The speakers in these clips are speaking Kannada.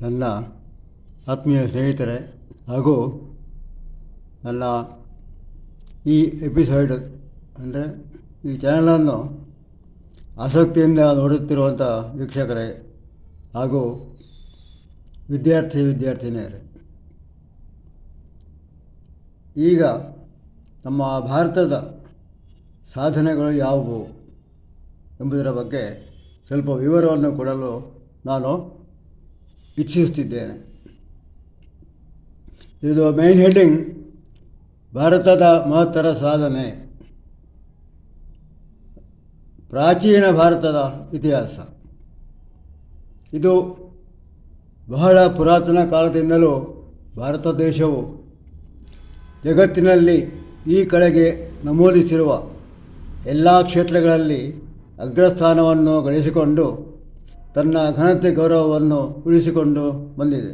ನನ್ನ ಆತ್ಮೀಯ ಸ್ನೇಹಿತರೆ ಹಾಗೂ ನನ್ನ ಈ ಎಪಿಸೋಡ್ ಅಂದರೆ ಈ ಚಾನಲನ್ನು ಆಸಕ್ತಿಯಿಂದ ನೋಡುತ್ತಿರುವಂಥ ವೀಕ್ಷಕರೇ ಹಾಗೂ ವಿದ್ಯಾರ್ಥಿ ವಿದ್ಯಾರ್ಥಿನಿಯರೇ. ಈಗ ನಮ್ಮ ಭಾರತದ ಸಾಧನೆಗಳು ಯಾವುವು ಎಂಬುದರ ಬಗ್ಗೆ ಸ್ವಲ್ಪ ವಿವರವನ್ನು ಕೊಡಲು ನಾನು ಇಚ್ಛಿಸುತ್ತಿದ್ದೇನೆ. ಇದು ಮೈನ್ ಹೆಡ್ಡಿಂಗ್ ಭಾರತದ ಮಹತ್ತರ ಸಾಧನೆ. ಪ್ರಾಚೀನ ಭಾರತದ ಇತಿಹಾಸ. ಇದು ಬಹಳ ಪುರಾತನ ಕಾಲದಿಂದಲೂ ಭಾರತ ದೇಶವು ಜಗತ್ತಿನಲ್ಲಿ ಈ ಕಡೆಗೆ ನಮೂದಿಸಿರುವ ಎಲ್ಲ ಕ್ಷೇತ್ರಗಳಲ್ಲಿ ಅಗ್ರಸ್ಥಾನವನ್ನು ಗಳಿಸಿಕೊಂಡು ತನ್ನ ಘನತೆ ಗೌರವವನ್ನು ಉಳಿಸಿಕೊಂಡು ಬಂದಿದೆ.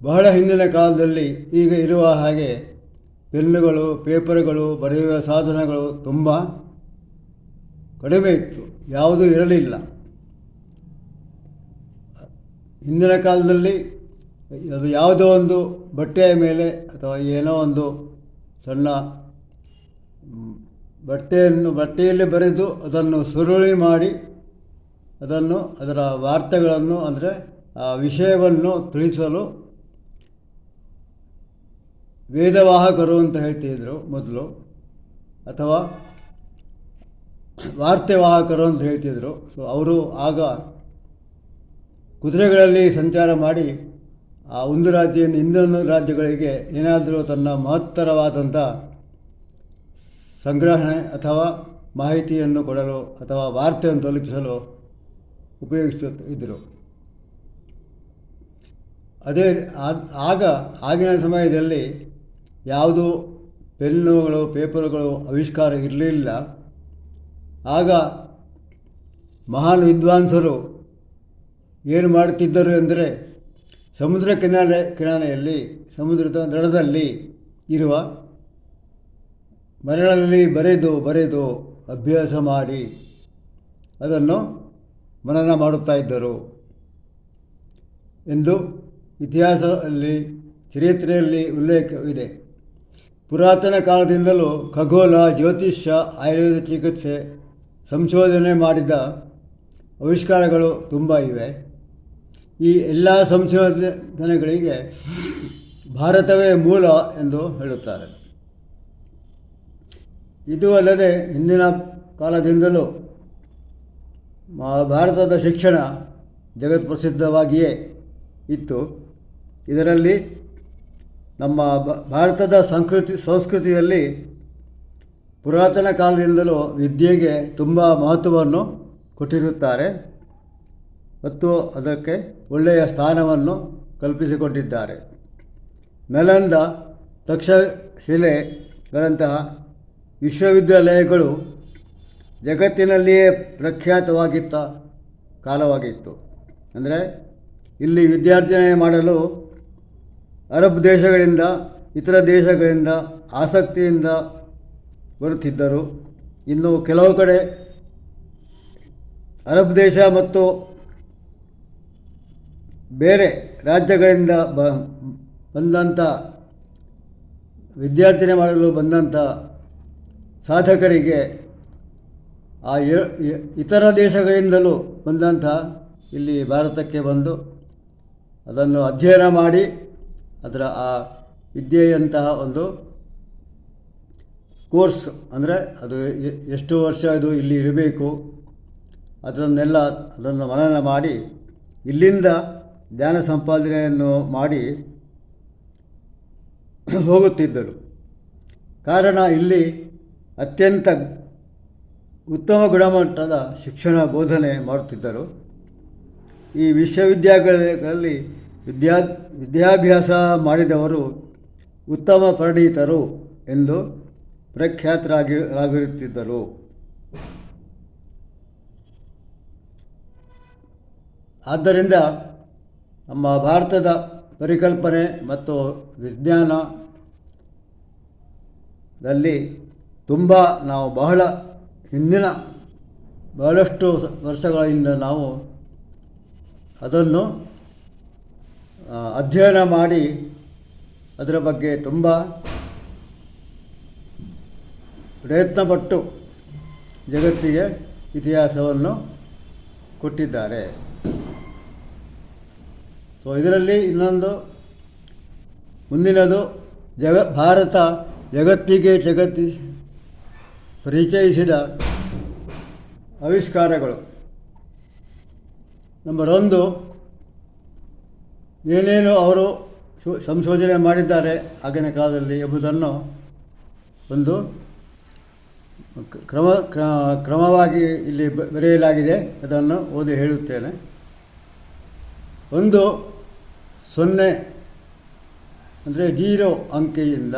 ಬಹಳ ಹಿಂದಿನ ಕಾಲದಲ್ಲಿ ಈಗ ಇರುವ ಹಾಗೆ ಪೆನ್ನುಗಳು, ಪೇಪರ್ಗಳು, ಬರೆಯುವ ಸಾಧನಗಳು ತುಂಬ ಕಡಿಮೆ ಇತ್ತು, ಯಾವುದೂ ಇರಲಿಲ್ಲ. ಹಿಂದಿನ ಕಾಲದಲ್ಲಿ ಅದು ಯಾವುದೋ ಒಂದು ಬಟ್ಟೆಯ ಮೇಲೆ ಅಥವಾ ಏನೋ ಒಂದು ಸಣ್ಣ ಬಟ್ಟೆಯನ್ನು ಬಟ್ಟೆಯಲ್ಲಿ ಬರೆದು ಅದನ್ನು ಸುರುಳಿ ಮಾಡಿ ಅದನ್ನು, ಅದರ ವಾರ್ತೆಗಳನ್ನು, ಅಂದರೆ, ಆ, ವಿಷಯವನ್ನು ತಿಳಿಸಲು ವೇದವಾಹಕರು ಅಂತ ಹೇಳ್ತಿದ್ರು ಮೊದಲು, ಅಥವಾ ವಾರ್ತೆವಾಹಕರು ಅಂತ ಹೇಳ್ತಿದ್ರು. ಸೊ ಅವರು ಆಗ ಕುದುರೆಗಳಲ್ಲಿ ಸಂಚಾರ ಮಾಡಿ, ಆ ಒಂದು ರಾಜ್ಯದಿಂದ ಇನ್ನೊಂದು ರಾಜ್ಯಗಳಿಗೆ ಏನಾದರೂ ತನ್ನ ಮಹತ್ತರವಾದಂಥ ಸಂಗ್ರಹಣೆ ಅಥವಾ ಮಾಹಿತಿಯನ್ನು ಕೊಡಲು ಅಥವಾ ವಾರ್ತೆಯನ್ನು ತಲುಪಿಸಲು ಉಪಯೋಗಿಸುತ್ತಿದ್ದರು. ಅದೇ ಆ- ಆಗ, ಆಗಿನ ಸಮಯದಲ್ಲಿ ಯಾವುದು ಪೆನ್ನುಗಳು, ಪೇಪರುಗಳು ಆವಿಷ್ಕಾರ ಇರಲಿಲ್ಲ. ಆಗ ಮಹಾನ್ ವಿದ್ವಾಂಸರು ಏನು ಮಾಡುತ್ತಿದ್ದರು ಎಂದರೆ ಸಮುದ್ರ ಕಿನಾರೆ, ಕಿನಾರೆಯಲ್ಲಿ, ಸಮುದ್ರದ ದಡದಲ್ಲಿ ಇರುವ ಮರಳಲ್ಲಿ ಬರೆದು ಬರೆದು ಅಭ್ಯಾಸ ಮಾಡಿ ಅದನ್ನು ಮನನ ಮಾಡುತ್ತಾ ಇದ್ದರು. ಎಂದು ಇತಿಹಾಸದಲ್ಲಿ, ಚರಿತ್ರೆಯಲ್ಲಿ ಉಲ್ಲೇಖವಿದೆ. ಪುರಾತನ ಕಾಲದಿಂದಲೂ ಖಗೋಳ, ಜ್ಯೋತಿಷ್ಯ, ಆಯುರ್ವೇದ ಚಿಕಿತ್ಸೆ, ಸಂಶೋಧನೆ ಮಾಡಿದ ಆವಿಷ್ಕಾರಗಳು ತುಂಬ ಇವೆ. ಈ ಎಲ್ಲ ಸಂಶೋಧನೆಗಳಿಗೆ ಭಾರತವೇ ಮೂಲ ಎಂದು ಹೇಳುತ್ತಾರೆ. ಇದು ಅಲ್ಲದೆ ಹಿಂದಿನ ಕಾಲದಿಂದಲೂ ಭಾರತದ ಶಿಕ್ಷಣ ಜಗತ್ ಪ್ರಸಿದ್ಧವಾಗಿಯೇ ಇತ್ತು. ಇದರಲ್ಲಿ ನಮ್ಮ ಭಾರತದ ಸಂಸ್ಕೃತಿ, ಸಂಸ್ಕೃತಿಯಲ್ಲಿ ಪುರಾತನ ಕಾಲದಿಂದಲೂ ವಿದ್ಯೆಗೆ ತುಂಬ ಮಹತ್ವವನ್ನು ಕೊಟ್ಟಿರುತ್ತಾರೆ ಮತ್ತು ಅದಕ್ಕೆ ಒಳ್ಳೆಯ ಸ್ಥಾನವನ್ನು ಕಲ್ಪಿಸಿಕೊಟ್ಟಿದ್ದಾರೆ. ನಲಂದ ತಕ್ಷಶಿಲೆಗಳಂತಹ ವಿಶ್ವವಿದ್ಯಾಲಯಗಳು ಜಗತ್ತಿನಲ್ಲಿಯೇ ಪ್ರಖ್ಯಾತವಾಗಿತ್ತ ಕಾಲವಾಗಿತ್ತು. ಅಂದರೆ ಇಲ್ಲಿ ವಿದ್ಯಾರ್ಜನೆ ಮಾಡಲು ಅರಬ್ ದೇಶಗಳಿಂದ, ಇತರ ದೇಶಗಳಿಂದ ಆಸಕ್ತಿಯಿಂದ ಬರುತ್ತಿದ್ದರು. ಇನ್ನು ಕೆಲವು ಕಡೆ ಅರಬ್ ದೇಶ ಮತ್ತು ಬೇರೆ ರಾಜ್ಯಗಳಿಂದ ಬ ಬಂದಂಥ ವಿದ್ಯಾರ್ಜನೆ ಮಾಡಲು ಬಂದಂಥ ಸಾಧಕರಿಗೆ ಆ ಇತರ ದೇಶಗಳಿಂದಲೂ ಬಂದಂಥ ಇಲ್ಲಿ ಭಾರತಕ್ಕೆ ಬಂದು ಅದನ್ನು ಅಧ್ಯಯನ ಮಾಡಿ ಅದರ ಆ ವಿದ್ಯೆಯಂತಹ ಒಂದು ಕೋರ್ಸ್ ಅಂದರೆ ಅದು ಎಷ್ಟು ವರ್ಷ ಇದು ಇಲ್ಲಿ ಇರಬೇಕು, ಅದನ್ನೆಲ್ಲ ಅದನ್ನು ಮನನ ಮಾಡಿ ಇಲ್ಲಿಂದ ಜ್ಞಾನ ಸಂಪಾದನೆಯನ್ನು ಮಾಡಿ ಹೋಗುತ್ತಿದ್ದರು. ಕಾರಣ ಇಲ್ಲಿ ಅತ್ಯಂತ ಉತ್ತಮ ಗುಣಮಟ್ಟದ ಶಿಕ್ಷಣ ಬೋಧನೆ ಮಾಡುತ್ತಿದ್ದರು. ಈ ವಿಶ್ವವಿದ್ಯಾಲಯಗಳಲ್ಲಿ ವಿದ್ಯಾ, ವಿದ್ಯಾಭ್ಯಾಸ ಮಾಡಿದವರು ಉತ್ತಮ ಪರಿಣಿತರು ಎಂದು ಪ್ರಖ್ಯಾತರಾಗಿ ಆಗಿರುತ್ತಿದ್ದರು ಆದ್ದರಿಂದ ನಮ್ಮ ಭಾರತದ ಪರಿಕಲ್ಪನೆ ಮತ್ತು ವಿಜ್ಞಾನದಲ್ಲಿ ತುಂಬ ನಾವು ಬಹಳ ಹಿಂದಿನ ಬಹಳಷ್ಟು ವರ್ಷಗಳಿಂದ ನಾವು ಅದನ್ನು ಅಧ್ಯಯನ ಮಾಡಿ ಅದರ ಬಗ್ಗೆ ತುಂಬ ಪ್ರಯತ್ನಪಟ್ಟು ಜಗತ್ತಿಗೆ ಇತಿಹಾಸವನ್ನು ಕೊಟ್ಟಿದ್ದಾರೆ. ಸೊ ಇದರಲ್ಲಿ ಇನ್ನೊಂದು, ಮುಂದಿನದು ಜಗ, ಭಾರತ ಜಗತ್ತಿಗೆ ಜಗತ್ತಿ ಪರಿಚಯಿಸಿದ ಆವಿಷ್ಕಾರಗಳು. ನಂಬರ್ ಒಂದು, ಏನೇನು ಅವರು ಸಂಶೋಧನೆ ಮಾಡಿದ್ದಾರೆ ಆಗಿನ ಕಾಲದಲ್ಲಿ ಎಂಬುದನ್ನು ಒಂದು ಕ್ರಮ, ಕ್ರ- ಕ್ರಮವಾಗಿ ಇಲ್ಲಿ ಬರೆಯಲಾಗಿದೆ. ಅದನ್ನು ಓದಿ ಹೇಳುತ್ತೇನೆ. ಒಂದು ಸೊನ್ನೆ, ಅಂದರೆ ಜೀರೋ ಅಂಕೆಯಿಂದ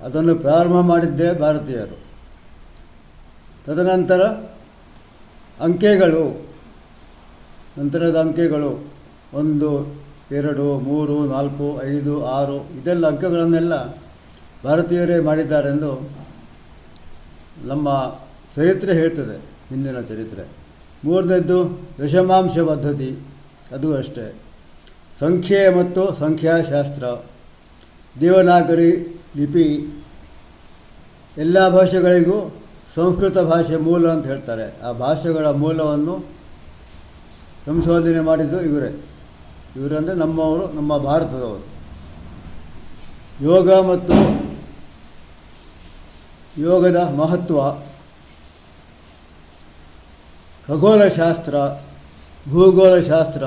ಅದನ್ನು ಪ್ರಾರಂಭ ಮಾಡಿದ್ದೇ ಭಾರತೀಯರು. ತದನಂತರ ಅಂಕೆಗಳು, ನಂತರದ ಅಂಕೆಗಳು ಒಂದು, ಎರಡು, ಮೂರು, ನಾಲ್ಕು, ಐದು, ಆರು, ಇದೆಲ್ಲ ಅಂಕಗಳನ್ನೆಲ್ಲ ಭಾರತೀಯರೇ ಮಾಡಿದ್ದಾರೆಂದು ನಮ್ಮ ಚರಿತ್ರೆ ಹೇಳ್ತದೆ, ಹಿಂದಿನ ಚರಿತ್ರೆ. ಮೂರನೇದ್ದು ದಶಮಾಂಶ ಪದ್ಧತಿ, ಅದು ಅಷ್ಟೇ. ಸಂಖ್ಯೆ ಮತ್ತು ಸಂಖ್ಯಾಶಾಸ್ತ್ರ. ದೇವನಾಗರಿ ಲಿಪಿ ಎಲ್ಲ ಭಾಷೆಗಳಿಗೂ ಸಂಸ್ಕೃತ ಭಾಷೆ ಮೂಲ ಅಂತ ಹೇಳ್ತಾರೆ. ಆ ಭಾಷೆಗಳ ಮೂಲವನ್ನು ಸಂಶೋಧನೆ ಮಾಡಿದ್ದು ಇವರೇ. ಇವರಂದರೆ ನಮ್ಮವರು, ನಮ್ಮ ಭಾರತದವರು. ಯೋಗ ಮತ್ತು ಯೋಗದ ಮಹತ್ವ, ಖಗೋಳಶಾಸ್ತ್ರ, ಭೂಗೋಳಶಾಸ್ತ್ರ,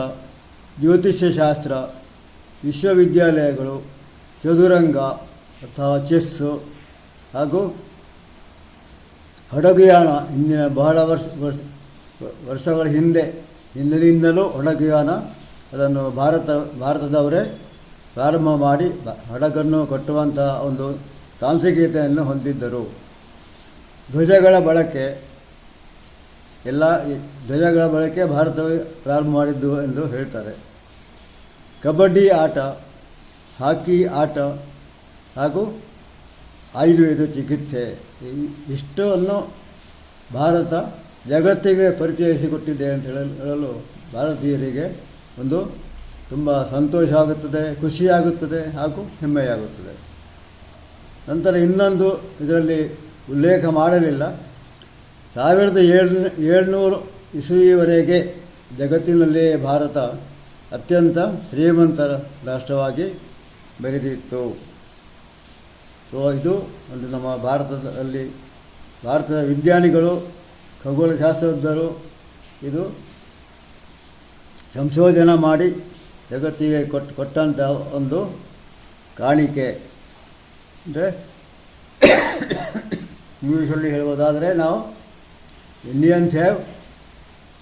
ಜ್ಯೋತಿಷ್ಯಶಾಸ್ತ್ರ, ವಿಶ್ವವಿದ್ಯಾಲಯಗಳು, ಚದುರಂಗ ಅಥವಾ ಚೆಸ್ಸು ಹಾಗೂ ಹಡಗುಯಾನ ಹಿಂದಿನ ಬಹಳ ವರ್ಷ ವರ್ಷ, ವರ್ಷಗಳ ಹಿಂದೆ, ಹಿಂದಿನಿಂದಲೂ ಹಡಗುಯಾನ ಅದನ್ನು ಭಾರತ, ಭಾರತದವರೇ ಪ್ರಾರಂಭ ಮಾಡಿ ಹಡಗನ್ನು ಕಟ್ಟುವಂತಹ ಒಂದು ತಾಂತ್ರಿಕತೆಯನ್ನು ಹೊಂದಿದ್ದರು. ಧ್ವಜಗಳ ಬಳಕೆ, ಎಲ್ಲ ಧ್ವಜಗಳ ಬಳಕೆ ಭಾರತವೇ ಪ್ರಾರಂಭ ಮಾಡಿದ್ದು ಎಂದು ಹೇಳ್ತಾರೆ. ಕಬಡ್ಡಿ ಆಟ, ಹಾಕಿ ಆಟ ಹಾಗೂ ಆಯುರ್ವೇದ ಚಿಕಿತ್ಸೆ. ಇಷ್ಟನ್ನು ಭಾರತ ಜಗತ್ತಿಗೆ ಪರಿಚಯಿಸಿಕೊಟ್ಟಿದೆ ಅಂತ ಹೇಳಲು ಹೇಳಲು ಭಾರತೀಯರಿಗೆ ಒಂದು ತುಂಬ ಸಂತೋಷ ಆಗುತ್ತದೆ ಖುಷಿಯಾಗುತ್ತದೆ ಹಾಗೂ ಹೆಮ್ಮೆಯಾಗುತ್ತದೆ ನಂತರ ಇನ್ನೊಂದು ಇದರಲ್ಲಿ ಉಲ್ಲೇಖ ಮಾಡಲಿಲ್ಲ. ಸಾವಿರದ ಏಳು ಏಳ್ನೂರು ಇಸುವಿವರೆಗೆ ಜಗತ್ತಿನಲ್ಲೇ ಭಾರತ ಅತ್ಯಂತ ಶ್ರೀಮಂತ ರಾಷ್ಟ್ರವಾಗಿ ಬೆಳೆದಿತ್ತು ಸೊ ಇದು ಒಂದು ನಮ್ಮ ಭಾರತದಲ್ಲಿ, ಭಾರತದ ವಿಜ್ಞಾನಿಗಳು, ಖಗೋಳಶಾಸ್ತ್ರಜ್ಞರು ಇದು ಸಂಶೋಧನೆ ಮಾಡಿ ಜಗತ್ತಿಗೆ ಕೊಟ್ಟು ಕೊಟ್ಟಂಥ ಒಂದು ಕಾಣಿಕೆ. ಅಂದರೆ ಇಂಗ್ಲೀಷಲ್ಲಿ ಹೇಳ್ಬೋದಾದರೆ ನಾವು Indians have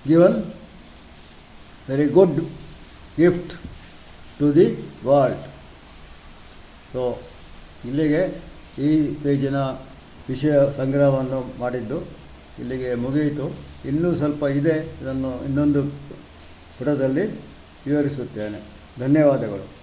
given very good gift to the world so ಇಲ್ಲಿಗೆ ಈ ಪೇಜಿನ ವಿಷಯ ಸಂಗ್ರಹವನ್ನು ಮಾಡಿದ್ದು ಇಲ್ಲಿಗೆ ಮುಗಿಯಿತು. ಇನ್ನೂ ಸ್ವಲ್ಪ ಇದೆ. ಇದನ್ನು ಇನ್ನೊಂದು ಪುಟದಲ್ಲಿ ವಿವರಿಸುತ್ತೇನೆ. ಧನ್ಯವಾದಗಳು.